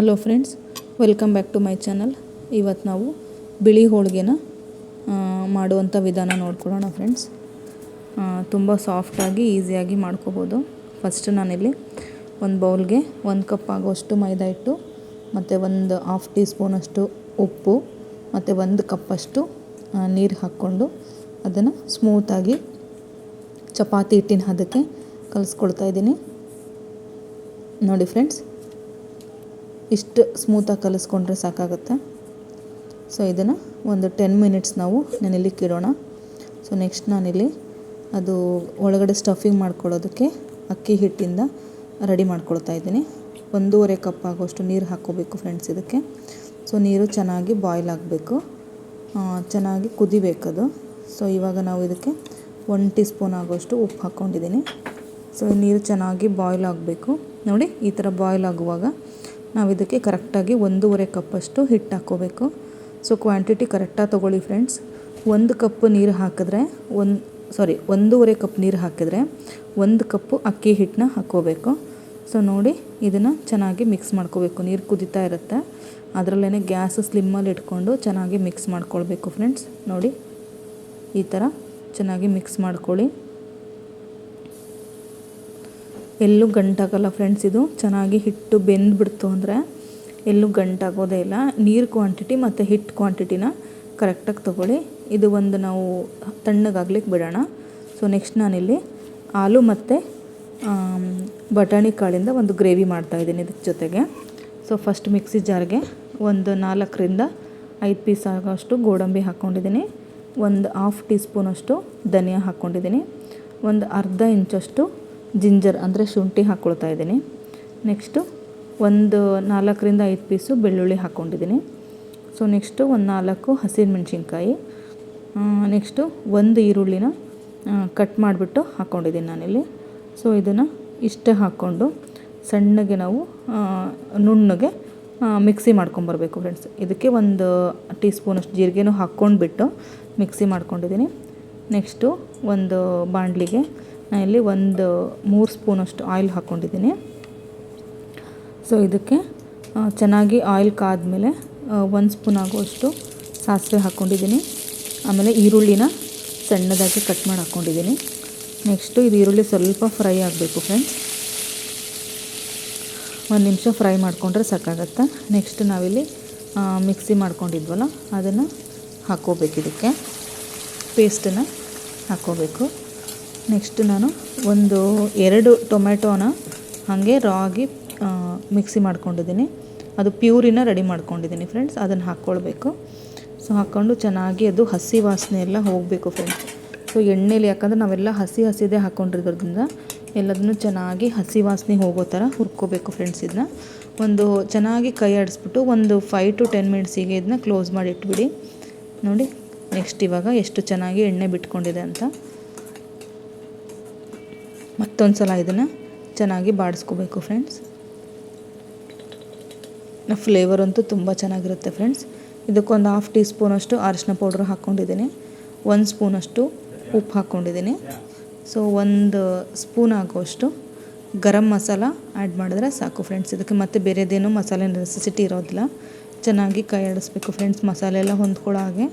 Hello friends welcome back to my channel ಇವತ್ತು ನಾವು ಬಿಳಿ ಹೋಳಿಗೆನ ಮಾಡುವಂಥ ವಿಧಾನ ನೋಡ್ಕೊಳ್ಳೋಣ ಫ್ರೆಂಡ್ಸ್ ತುಂಬ ಸಾಫ್ಟಾಗಿ ಈಸಿಯಾಗಿ ಮಾಡ್ಕೋಬೋದು. ಫಸ್ಟ್ ನಾನಿಲ್ಲಿ ಒಂದು ಬೌಲ್ಗೆ ಒಂದು ಕಪ್ ಆಗೋಷ್ಟು ಮೈದಾ ಹಿಟ್ಟು, ಮತ್ತು ಒಂದು ಹಾಫ್ ಟೀ ಸ್ಪೂನಷ್ಟು ಉಪ್ಪು, ಮತ್ತು ಒಂದು ಕಪ್ಪಷ್ಟು ನೀರು ಹಾಕ್ಕೊಂಡು ಅದನ್ನು ಸ್ಮೂತಾಗಿ ಚಪಾತಿ ಹಿಟ್ಟಿನ ಹದಕ್ಕೆ ಕಲಿಸ್ಕೊಳ್ತಾ ಇದ್ದೀನಿ. ನೋಡಿ ಫ್ರೆಂಡ್ಸ್ ಇಷ್ಟು ಸ್ಮೂತಾಗಿ ಕಲಿಸ್ಕೊಂಡ್ರೆ ಸಾಕಾಗುತ್ತೆ. ಸೊ ಇದನ್ನು ಒಂದು ಟೆನ್ ಮಿನಿಟ್ಸ್ ನಾವು ನೆನೆಲಿಕ್ಕೆ ಇಡೋಣ. ಸೊ ನೆಕ್ಸ್ಟ್ ನಾನಿಲ್ಲಿ ಅದು ಒಳಗಡೆ ಸ್ಟಫಿಂಗ್ ಮಾಡ್ಕೊಳ್ಳೋದಕ್ಕೆ ಅಕ್ಕಿ ಹಿಟ್ಟಿಂದ ರೆಡಿ ಮಾಡ್ಕೊಳ್ತಾ ಇದ್ದೀನಿ. ಒಂದೂವರೆ ಕಪ್ ಆಗೋಷ್ಟು ನೀರು ಹಾಕ್ಕೋಬೇಕು ಫ್ರೆಂಡ್ಸ್ ಇದಕ್ಕೆ. ಸೊ ನೀರು ಚೆನ್ನಾಗಿ ಬಾಯ್ಲ್ ಆಗಬೇಕು. ಚೆನ್ನಾಗಿ ಕುದಿಬೇಕದು. ಸೊ ಇವಾಗ ನಾವು ಇದಕ್ಕೆ ಒನ್ ಟೀ ಸ್ಪೂನ್ ಆಗೋಷ್ಟು ಉಪ್ಪು ಹಾಕ್ಕೊಂಡಿದ್ದೀನಿ. ಸೊ ನೀರು ಚೆನ್ನಾಗಿ ಬಾಯ್ಲ್ ಆಗಬೇಕು. ನೋಡಿ, ಈ ಥರ ಬಾಯ್ಲ್ ಆಗುವಾಗ ನಾವು ಇದಕ್ಕೆ ಕರೆಕ್ಟಾಗಿ ಒಂದೂವರೆ ಕಪ್ಪಷ್ಟು ಹಿಟ್ಟು ಹಾಕ್ಕೋಬೇಕು. ಸೊ ಕ್ವಾಂಟಿಟಿ ಕರೆಕ್ಟಾಗಿ ತೊಗೊಳ್ಳಿ ಫ್ರೆಂಡ್ಸ್ ಒಂದು ಕಪ್ ನೀರು ಹಾಕಿದ್ರೆ, ಒಂದು ಸಾರಿ ಒಂದೂವರೆ ಕಪ್ ನೀರು ಹಾಕಿದರೆ ಒಂದು ಕಪ್ಪು ಅಕ್ಕಿ ಹಿಟ್ಟನ್ನ ಹಾಕ್ಕೋಬೇಕು. ಸೊ ನೋಡಿ, ಇದನ್ನು ಚೆನ್ನಾಗಿ ಮಿಕ್ಸ್ ಮಾಡ್ಕೋಬೇಕು. ನೀರು ಕುದೀತಾ ಇರುತ್ತೆ. ಅದರಲ್ಲೇ ಗ್ಯಾಸ್ ಸ್ಲಿಮ್ಮಲ್ಲಿ ಇಟ್ಕೊಂಡು ಚೆನ್ನಾಗಿ ಮಿಕ್ಸ್ ಮಾಡ್ಕೊಳ್ಬೇಕು ಫ್ರೆಂಡ್ಸ್ ನೋಡಿ, ಈ ಥರ ಚೆನ್ನಾಗಿ ಮಿಕ್ಸ್ ಮಾಡ್ಕೊಳ್ಳಿ. ಎಲ್ಲೂ ಗಂಟಾಗಲ್ಲ ಫ್ರೆಂಡ್ಸ್ ಇದು ಚೆನ್ನಾಗಿ ಹಿಟ್ಟು ಬೆಂದ್ಬಿಡ್ತು ಅಂದರೆ ಎಲ್ಲೂ ಗಂಟಾಗೋದೇ ಇಲ್ಲ. ನೀರು ಕ್ವಾಂಟಿಟಿ ಮತ್ತು ಹಿಟ್ಟು ಕ್ವಾಂಟಿಟಿನ ಕರೆಕ್ಟಾಗಿ ತೊಗೊಳ್ಳಿ. ಇದು ಒಂದು ನಾವು ತಣ್ಣಗಾಗ್ಲಿಕ್ಕೆ ಬಿಡೋಣ. ಸೊ ನೆಕ್ಸ್ಟ್ ನಾನಿಲ್ಲಿ ಆಲೂ ಮತ್ತು ಬಟಾಣಿ ಕಾಳಿಂದ ಒಂದು ಗ್ರೇವಿ ಮಾಡ್ತಾಯಿದ್ದೀನಿ ಇದ್ರ ಜೊತೆಗೆ. ಸೊ ಫಸ್ಟ್ ಮಿಕ್ಸಿ ಜಾರ್ಗೆ ಒಂದು ನಾಲ್ಕರಿಂದ ಐದು ಪೀಸ್ ಆಗೋಷ್ಟು ಗೋಡಂಬಿ ಹಾಕ್ಕೊಂಡಿದ್ದೀನಿ ಒಂದು ಹಾಫ್ ಟೀ ಸ್ಪೂನಷ್ಟು ಧನಿಯಾ ಹಾಕ್ಕೊಂಡಿದ್ದೀನಿ ಒಂದು ಅರ್ಧ ಇಂಚಷ್ಟು ಜಿಂಜರ್ ಅಂದರೆ ಶುಂಠಿ ಹಾಕ್ಕೊಳ್ತಾ ಇದ್ದೀನಿ. ನೆಕ್ಸ್ಟು ಒಂದು ನಾಲ್ಕರಿಂದ ಐದು ಪೀಸು ಬೆಳ್ಳುಳ್ಳಿ ಹಾಕ್ಕೊಂಡಿದ್ದೀನಿ ಸೊ ನೆಕ್ಸ್ಟು ಒಂದು ನಾಲ್ಕು ಹಸಿರು ಮೆಣಸಿನ್ಕಾಯಿ ನೆಕ್ಸ್ಟು ಒಂದು ಈರುಳ್ಳಿನ ಕಟ್ ಮಾಡಿಬಿಟ್ಟು ಹಾಕ್ಕೊಂಡಿದ್ದೀನಿ ನಾನಿಲ್ಲಿ. ಸೊ ಇದನ್ನು ಇಷ್ಟೇ ಹಾಕ್ಕೊಂಡು ಸಣ್ಣಗೆ ನಾವು ನುಣ್ಣಗೆ ಮಿಕ್ಸಿ ಮಾಡ್ಕೊಂಬರ್ಬೇಕು ಫ್ರೆಂಡ್ಸ್ ಇದಕ್ಕೆ ಒಂದು ಟೀ ಸ್ಪೂನಷ್ಟು ಜೀರಿಗೆನೂ ಹಾಕ್ಕೊಂಡ್ಬಿಟ್ಟು ಮಿಕ್ಸಿ ಮಾಡ್ಕೊಂಡಿದ್ದೀನಿ. ನೆಕ್ಸ್ಟು ಒಂದು ಬಾಣಲಿಗೆ ನಾನಿಲ್ಲಿ ಒಂದು ಮೂರು ಸ್ಪೂನಷ್ಟು ಆಯಿಲ್ ಹಾಕ್ಕೊಂಡಿದ್ದೀನಿ. ಸೊ ಇದಕ್ಕೆ ಚೆನ್ನಾಗಿ ಆಯಿಲ್ ಕಾದಮೇಲೆ ಒಂದು ಸ್ಪೂನ್ ಆಗುವಷ್ಟು ಸಾಸಿವೆ ಹಾಕ್ಕೊಂಡಿದ್ದೀನಿ. ಆಮೇಲೆ ಈರುಳ್ಳಿನ ಸಣ್ಣದಾಗಿ ಕಟ್ ಮಾಡಿ ಹಾಕ್ಕೊಂಡಿದ್ದೀನಿ. ನೆಕ್ಸ್ಟು ಇದು ಈರುಳ್ಳಿ ಸ್ವಲ್ಪ ಫ್ರೈ ಆಗಬೇಕು ಫ್ರೆಂಡ್ಸ್ ಒಂದು ನಿಮಿಷ ಫ್ರೈ ಮಾಡಿಕೊಂಡ್ರೆ ಸಾಕಾಗತ್ತೆ? ನೆಕ್ಸ್ಟ್ ನಾವಿಲ್ಲಿ ಮಿಕ್ಸಿ ಮಾಡ್ಕೊಂಡಿದ್ವಲ್ಲ, ಅದನ್ನು ಹಾಕ್ಕೋಬೇಕು ಇದಕ್ಕೆ. ಪೇಸ್ಟನ್ನು ಹಾಕ್ಕೋಬೇಕು ನೆಕ್ಸ್ಟ್ ನಾನು ಒಂದು ಎರಡು ಟೊಮೆಟೋನ ಹಾಗೆ ರಾಗಿ ಮಿಕ್ಸಿ ಮಾಡ್ಕೊಂಡಿದ್ದೀನಿ. ಅದು ಪ್ಯೂರಿನ ರೆಡಿ ಮಾಡ್ಕೊಂಡಿದ್ದೀನಿ ಫ್ರೆಂಡ್ಸ್ ಅದನ್ನು ಹಾಕ್ಕೊಳ್ಬೇಕು. ಸೊ ಹಾಕ್ಕೊಂಡು ಚೆನ್ನಾಗಿ ಅದು ಹಸಿ ವಾಸನೆ ಎಲ್ಲ ಹೋಗಬೇಕು ಫ್ರೆಂಡ್ಸ್ ಸೊ ಎಣ್ಣೆಲಿ ಯಾಕಂದರೆ ನಾವೆಲ್ಲ ಹಸಿ ಹಸಿದೇ ಹಾಕ್ಕೊಂಡಿರೋದ್ರಿಂದ ಎಲ್ಲದನ್ನು ಚೆನ್ನಾಗಿ ಹಸಿ ವಾಸನೆ ಹೋಗೋ ಥರ ಹುರ್ಕೋಬೇಕು ಫ್ರೆಂಡ್ಸ್ ಇದನ್ನ ಒಂದು ಚೆನ್ನಾಗಿ ಕೈ ಆಡಿಸ್ಬಿಟ್ಟು ಒಂದು ಫೈವ್ ಟು ಟೆನ್ ಮಿನಿಟ್ಸಿಗೆ ಇದನ್ನ ಕ್ಲೋಸ್ ಮಾಡಿ ಇಟ್ಬಿಡಿ. ನೋಡಿ ನೆಕ್ಸ್ಟ್ ಇವಾಗ ಎಷ್ಟು ಚೆನ್ನಾಗಿ ಎಣ್ಣೆ ಬಿಟ್ಕೊಂಡಿದೆ ಅಂತ. ಮತ್ತೊಂದು ಸಲ ಇದನ್ನು ಚೆನ್ನಾಗಿ ಬಾಡಿಸ್ಕೋಬೇಕು ಫ್ರೆಂಡ್ಸ್ ಫ್ಲೇವರ್ ಅಂತೂ ತುಂಬ ಚೆನ್ನಾಗಿರುತ್ತೆ ಫ್ರೆಂಡ್ಸ್ ಇದಕ್ಕೊಂದು ಹಾಫ್ ಟೀ ಸ್ಪೂನಷ್ಟು ಅರಶಿನ ಪೌಡ್ರ್ ಹಾಕ್ಕೊಂಡಿದ್ದೀನಿ. ಒಂದು ಸ್ಪೂನಷ್ಟು ಉಪ್ಪು ಹಾಕ್ಕೊಂಡಿದ್ದೀನಿ. ಸೊ ಒಂದು ಸ್ಪೂನ್ ಆಗೋಷ್ಟು ಗರಂ ಮಸಾಲ ಆ್ಯಡ್ ಮಾಡಿದ್ರೆ ಸಾಕು ಫ್ರೆಂಡ್ಸ್ ಇದಕ್ಕೆ ಮತ್ತೆ ಬೇರೆದೇನು ಮಸಾಲೆ ನೆಸೆಸಿಟಿ ಇರೋದಿಲ್ಲ. ಚೆನ್ನಾಗಿ ಕೈ ಆಡಿಸ್ಬೇಕು ಫ್ರೆಂಡ್ಸ್ ಮಸಾಲೆ ಎಲ್ಲ ಹೊಂದ್ಕೊಳ್ಳೋ ಹಾಗೆ.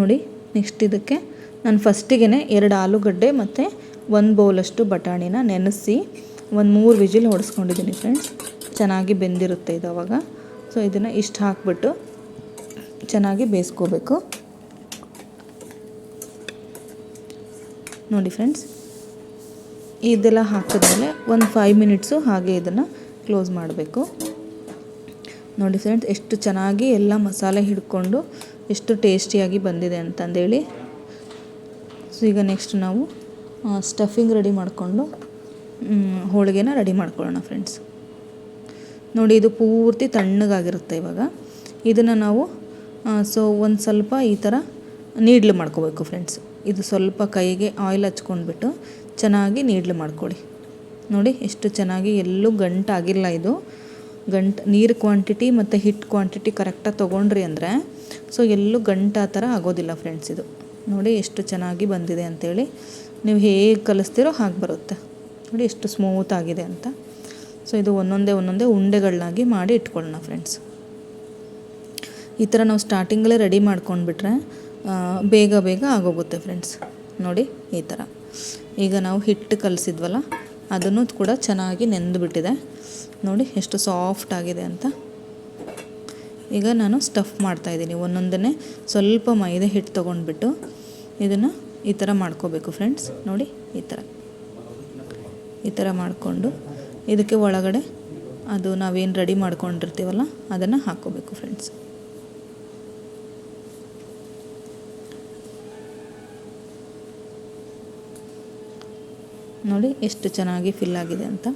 ನೋಡಿ ನೆಕ್ಸ್ಟ್ ಇದಕ್ಕೆ ನಾನು ಫಸ್ಟಿಗೆ ಎರಡು ಆಲೂಗಡ್ಡೆ ಮತ್ತು ಒಂದು ಬೌಲಷ್ಟು ಬಟಾಣಿನ ನೆನೆಸಿ ಒಂದು ಮೂರು ವಿಜಿಲ್ ಹೊಡೆಸ್ಕೊಂಡಿದ್ದೀನಿ ಫ್ರೆಂಡ್ಸ್ ಚೆನ್ನಾಗಿ ಬೆಂದಿರುತ್ತೆ ಇದು ಅವಾಗ. ಸೊ ಇದನ್ನು ಇಷ್ಟು ಹಾಕ್ಬಿಟ್ಟು ಚೆನ್ನಾಗಿ ಬೇಯಿಸ್ಕೋಬೇಕು. ನೋಡಿ ಫ್ರೆಂಡ್ಸ್ ಇದೆಲ್ಲ ಹಾಕಿದ್ಮೇಲೆ ಒಂದು ಫೈವ್ ಮಿನಿಟ್ಸು ಹಾಗೆ ಇದನ್ನು ಕ್ಲೋಸ್ ಮಾಡಬೇಕು. ನೋಡಿ ಫ್ರೆಂಡ್ಸ್ ಎಷ್ಟು ಚೆನ್ನಾಗಿ ಎಲ್ಲ ಮಸಾಲೆ ಹಿಡ್ಕೊಂಡು ಎಷ್ಟು ಟೇಸ್ಟಿಯಾಗಿ ಬಂದಿದೆ ಅಂತಂದೇಳಿ. ಸೊ ಈಗ ನೆಕ್ಸ್ಟ್ ನಾವು ಸ್ಟಫಿಂಗ್ ರೆಡಿ ಮಾಡಿಕೊಂಡು ಹೋಳಿಗೆನ ರೆಡಿ ಮಾಡ್ಕೊಳ್ಳೋಣ ಫ್ರೆಂಡ್ಸ್ ನೋಡಿ, ಇದು ಪೂರ್ತಿ ತಣ್ಣಗಾಗಿರುತ್ತೆ ಇವಾಗ. ಇದನ್ನು ನಾವು ಸೊ ಒಂದು ಸ್ವಲ್ಪ ಈ ಥರ ನೀಡ್ಲು ಮಾಡ್ಕೋಬೇಕು ಫ್ರೆಂಡ್ಸ್ ಇದು ಸ್ವಲ್ಪ ಕೈಗೆ ಆಯಿಲ್ ಹಚ್ಕೊಂಡ್ಬಿಟ್ಟು ಚೆನ್ನಾಗಿ ನೀಡ್ಲು ಮಾಡ್ಕೊಳ್ಳಿ ನೋಡಿ, ಎಷ್ಟು ಚೆನ್ನಾಗಿ ಎಲ್ಲೂ ಗಂಟಾಗಿಲ್ಲ ಇದು. ಗಂಟು, ನೀರು ಕ್ವಾಂಟಿಟಿ ಮತ್ತು ಹಿಟ್ ಕ್ವಾಂಟಿಟಿ ಕರೆಕ್ಟಾಗಿ ತೊಗೊಂಡ್ರಿ ಅಂದರೆ ಸೊ ಎಲ್ಲೂ ಗಂಟು ಆ ಥರ ಆಗೋದಿಲ್ಲ ಫ್ರೆಂಡ್ಸ್ ಇದು. ನೋಡಿ ಎಷ್ಟು ಚೆನ್ನಾಗಿ ಬಂದಿದೆ ಅಂಥೇಳಿ ನೀವು ಹೇಗೆ ಕಲಿಸ್ತೀರೋ ಹಾಗೆ ಬರುತ್ತೆ. ನೋಡಿ ಎಷ್ಟು ಸ್ಮೂತ್ ಆಗಿದೆ ಅಂತ. ಸೊ ಇದು ಒಂದೊಂದೇ ಒಂದೊಂದೇ ಉಂಡೆಗಳನ್ನಾಗಿ ಮಾಡಿ ಇಟ್ಕೊಳ್ಳೋಣ ಫ್ರೆಂಡ್ಸ್ ಈ ಥರ ನಾವು ಸ್ಟಾರ್ಟಿಂಗಲ್ಲೇ ರೆಡಿ ಮಾಡ್ಕೊಂಡ್ಬಿಟ್ರೆ ಬೇಗ ಬೇಗ ಆಗೋಗುತ್ತೆ ಫ್ರೆಂಡ್ಸ್ ನೋಡಿ ಈ ಥರ. ಈಗ ನಾವು ಹಿಟ್ಟು ಕಲಿಸಿದ್ವಲ್ಲ, ಅದನ್ನು ಕೂಡ ಚೆನ್ನಾಗಿ ನೆಂದುಬಿಟ್ಟಿದೆ. ನೋಡಿ ಎಷ್ಟು ಸಾಫ್ಟ್ ಆಗಿದೆ ಅಂತ. ಈಗ ನಾನು ಸ್ಟಫ್ ಮಾಡ್ತಾಯಿದ್ದೀನಿ ಒಂದೊಂದನ್ನೇ ಸ್ವಲ್ಪ ಮೈದೆ ಹಿಟ್ಟು ತೊಗೊಂಡ್ಬಿಟ್ಟು ಇದನ್ನು ಈ ಥರ ಮಾಡ್ಕೋಬೇಕು ಫ್ರೆಂಡ್ಸ್ ನೋಡಿ, ಈ ಥರ ಈ ಥರ ಮಾಡಿಕೊಂಡು ಇದಕ್ಕೆ ಒಳಗಡೆ ಅದು ನಾವೇನು ರೆಡಿ ಮಾಡ್ಕೊಂಡಿರ್ತೀವಲ್ಲ, ಅದನ್ನು ಹಾಕ್ಕೋಬೇಕು ಫ್ರೆಂಡ್ಸ್ ನೋಡಿ, ಎಷ್ಟು ಚೆನ್ನಾಗಿ ಫಿಲ್ ಆಗಿದೆ ಅಂತ.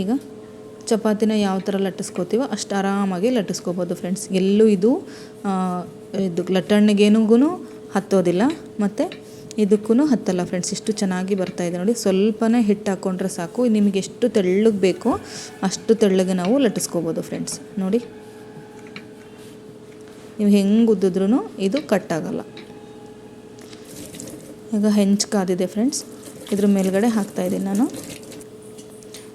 ಈಗ ಚಪಾತಿನ ಯಾವ ಥರ ಲಟ್ಟಿಸ್ಕೋತೀವೋ ಅಷ್ಟು ಆರಾಮಾಗಿ ಲಟ್ಟಿಸ್ಕೋಬೋದು ಫ್ರೆಂಡ್ಸ್ ಎಲ್ಲೂ ಇದು ಇದು ಲಟ್ಟಣಿಗೇನಿಗೂ ಹತ್ತೋದಿಲ್ಲ, ಮತ್ತು ಇದಕ್ಕೂ ಹತ್ತಲ್ಲ ಫ್ರೆಂಡ್ಸ್ ಇಷ್ಟು ಚೆನ್ನಾಗಿ ಬರ್ತಾ ಇದೆ ನೋಡಿ. ಸ್ವಲ್ಪನೇ ಹಿಟ್ಟು ಹಾಕ್ಕೊಂಡ್ರೆ ಸಾಕು. ನಿಮಗೆ ಎಷ್ಟು ತೆಳ್ಳಗೆ ಬೇಕೋ ಅಷ್ಟು ತೆಳ್ಳಗೆ ನಾವು ಲಟ್ಟಿಸ್ಕೋಬೋದು ಫ್ರೆಂಡ್ಸ್ ನೋಡಿ. ನೀವು ಹೆಂಗೆ ಉದ್ದಿದ್ರೂ ಇದು ಕಟ್ ಆಗಲ್ಲ. ಈಗ ಹೆಂಚು ಕಾದಿದೆ ಫ್ರೆಂಡ್ಸ್ ಇದ್ರ ಮೇಲ್ಗಡೆ ಹಾಕ್ತಾಯಿದ್ದೀನಿ ನಾನು.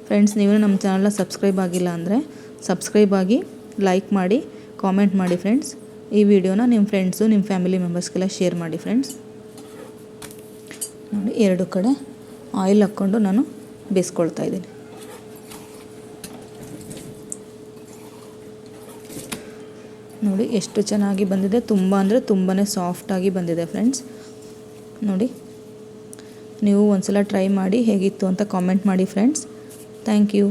ಫ್ರೆಂಡ್ಸ್ ನೀವು ನಮ್ಮ ಚಾನಲ್ನ ಸಬ್ಸ್ಕ್ರೈಬ್ ಆಗಿಲ್ಲ ಅಂದರೆ ಸಬ್ಸ್ಕ್ರೈಬ್ ಆಗಿ ಲೈಕ್ ಮಾಡಿ ಕಾಮೆಂಟ್ ಮಾಡಿ ಫ್ರೆಂಡ್ಸ್ ಈ ವಿಡಿಯೋನ ನಿಮ್ಮ ಫ್ರೆಂಡ್ಸು ನಿಮ್ಮ ಫ್ಯಾಮಿಲಿ ಮೆಂಬರ್ಸ್ಗೆಲ್ಲ ಶೇರ್ ಮಾಡಿ ಫ್ರೆಂಡ್ಸ್ ನೋಡಿ, ಎರಡು ಕಡೆ ಆಯಿಲ್ ಹಾಕ್ಕೊಂಡು ನಾನು ಬೇಯಿಸ್ಕೊಳ್ತಾ ಇದ್ದೀನಿ. ನೋಡಿ, ಎಷ್ಟು ಚೆನ್ನಾಗಿ ಬಂದಿದೆ. ತುಂಬ ಅಂದರೆ ತುಂಬಾ ಸಾಫ್ಟಾಗಿ ಬಂದಿದೆ ಫ್ರೆಂಡ್ಸ್ ನೋಡಿ, ನೀವು ಒಂದ್ಸಲ ಟ್ರೈ ಮಾಡಿ ಹೇಗಿತ್ತು ಅಂತ ಕಾಮೆಂಟ್ ಮಾಡಿ ಫ್ರೆಂಡ್ಸ್ ಥ್ಯಾಂಕ್ ಯು